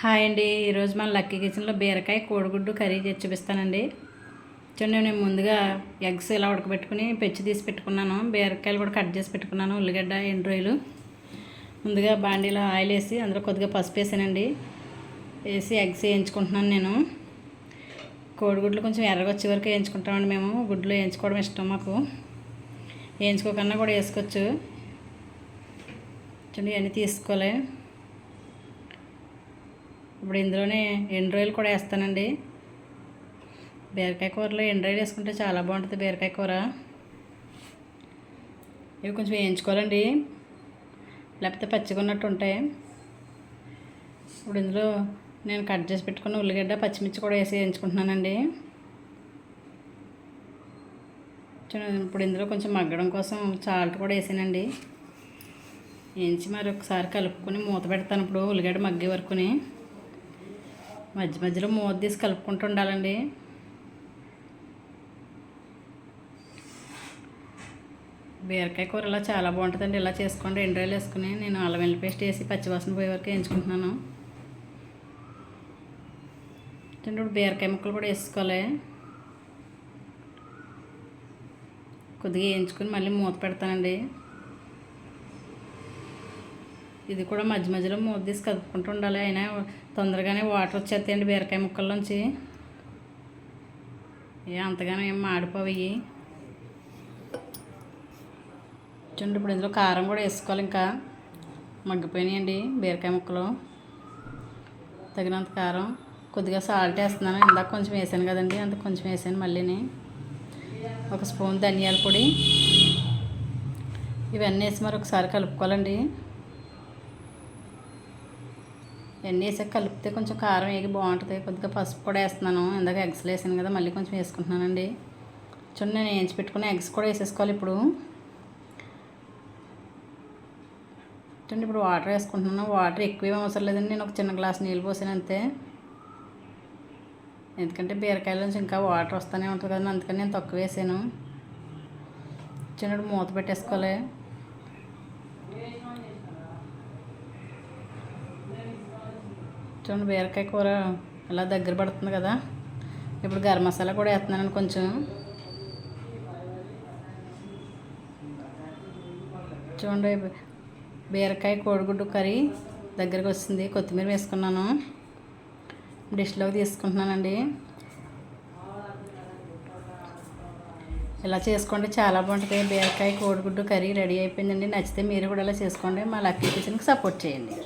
Hi అండి. ఈరోజు మన లక్కీ కిచెన్లో బీరకాయ కోడిగుడ్డు కర్రీ చేసి చూపిస్తానండి. చూడండి నేను ముందుగా ఎగ్స్ ఇలా ఉడకబెట్టుకుని పెచ్చి తీసి పెట్టుకున్నాను. బీరకాయలు కూడా కట్ చేసి పెట్టుకున్నాను. ఉల్లిగడ్డ ఎండ్రోయిలు. రొయ్యలు ముందుగా బాండీలో ఆయిల్ వేసి అందులో కొద్దిగా పసుపు వేసానండి. వేసి ఎగ్స్ వేయించుకుంటున్నాను నేను. కోడిగుడ్లు కొంచెం ఎర్రగా వచ్చే వరకు వేయించుకుంటామండి మేము. గుడ్లు వేయించుకోవడం ఇష్టం మాకు. వేయించుకోకుండా కూడా వేసుకోవచ్చు. చూడండి ఇవన్నీ తీసుకోవాలి. ఇప్పుడు ఇందులోనే ఎండు కూడా వేస్తానండి. బీరకాయ కూరలో ఎండు వేసుకుంటే చాలా బాగుంటుంది బీరకాయ కూర. ఇవి కొంచెం వేయించుకోవాలండి. లేకపోతే పచ్చిగా ఉన్నట్టు ఉంటాయి. ఇప్పుడు ఇందులో నేను కట్ చేసి పెట్టుకున్న ఉల్లిగడ్డ పచ్చిమిర్చి కూడా వేసి వేయించుకుంటున్నానండి. ఇప్పుడు ఇందులో కొంచెం మగ్గడం కోసం చాల్ట్ కూడా వేసానండి. వేయించి మరి ఒకసారి కలుపుకొని మూత పెడతాను ఇప్పుడు ఉల్లిగడ్డ మగ్గే వరకుని. మధ్య మధ్యలో మూత తీసి కలుపుకుంటూ ఉండాలండి. బీరకాయ కూర ఇలా చాలా బాగుంటుందండి. ఇలా చేసుకోండి. రెండు రోజులు వేసుకుని నేను అల్లం వెల్లి పేస్ట్ వేసి పచ్చివాసన పోయే వరకు వేయించుకుంటున్నాను. ఇప్పుడు బీరకాయ ముక్కలు కూడా వేసుకోవాలి. కొద్దిగా వేయించుకొని మళ్ళీ మూత పెడతానండి. ఇది కూడా మధ్య మధ్యలో మూత తీసి కదుపుకుంటూ ఉండాలి. అయినా తొందరగానే వాటర్ వచ్చేస్తాయండి బీరకాయ ముక్కల్లోంచి. ఏ అంతగానో ఏం మాడిపోయి చూడండి ఇప్పుడు ఇందులో కారం కూడా వేసుకోవాలి ఇంకా. మగ్గిపోయినాయండి బీరకాయ ముక్కలు. తగినంత కారం. కొద్దిగా సాల్ట్ వేస్తున్నాను. ఇందాక కొంచెం వేసాను కదండి అంత కొంచెం వేసాను మళ్ళీని. ఒక స్పూన్ ధనియాల పొడి. ఇవన్నీ వేసి మరి ఒకసారి కలుపుకోవాలండి. ఇవన్నీ వేసాక కలిపితే కొంచెం కారం వేగి బాగుంటుంది. కొద్దిగా పసుపు కూడా వేస్తున్నాను. ఇందాక ఎగ్స్ వేసాను కదా మళ్ళీ కొంచెం వేసుకుంటున్నానండి. చూడండి నేను వేయించి పెట్టుకుని ఎగ్స్ కూడా వేసేసుకోవాలి ఇప్పుడు. చూడండి ఇప్పుడు వాటర్ వేసుకుంటున్నాను. వాటర్ ఎక్కువ అవసరం లేదండి. నేను ఒక చిన్న గ్లాస్ నీళ్ళు పోసాను అంతే. ఎందుకంటే బీరకాయల నుంచి ఇంకా వాటర్ వస్తూనే ఉంటుంది కదా అందుకని నేను తక్కువ వేసాను. చిన్నప్పుడు మూత పెట్టేసుకోవాలి. చూడండి బీరకాయ కూర ఇలా దగ్గర పడుతుంది కదా. ఇప్పుడు గరం మసాలా కూడా వేస్తున్నాను కొంచెం. చూడండి బీరకాయ కోడిగుడ్డు కర్రీ దగ్గరకు వస్తుంది. కొత్తిమీర వేసుకున్నాను. డిష్లోకి తీసుకుంటున్నానండి. ఇలా చేసుకోండి చాలా బాగుంటుంది. బీరకాయ కోడిగుడ్డు కర్రీ రెడీ అయిపోయిందండి. నచ్చితే మీరు కూడా ఇలా చేసుకోండి. మా లక్కీ కిచెన్కి సపోర్ట్ చేయండి.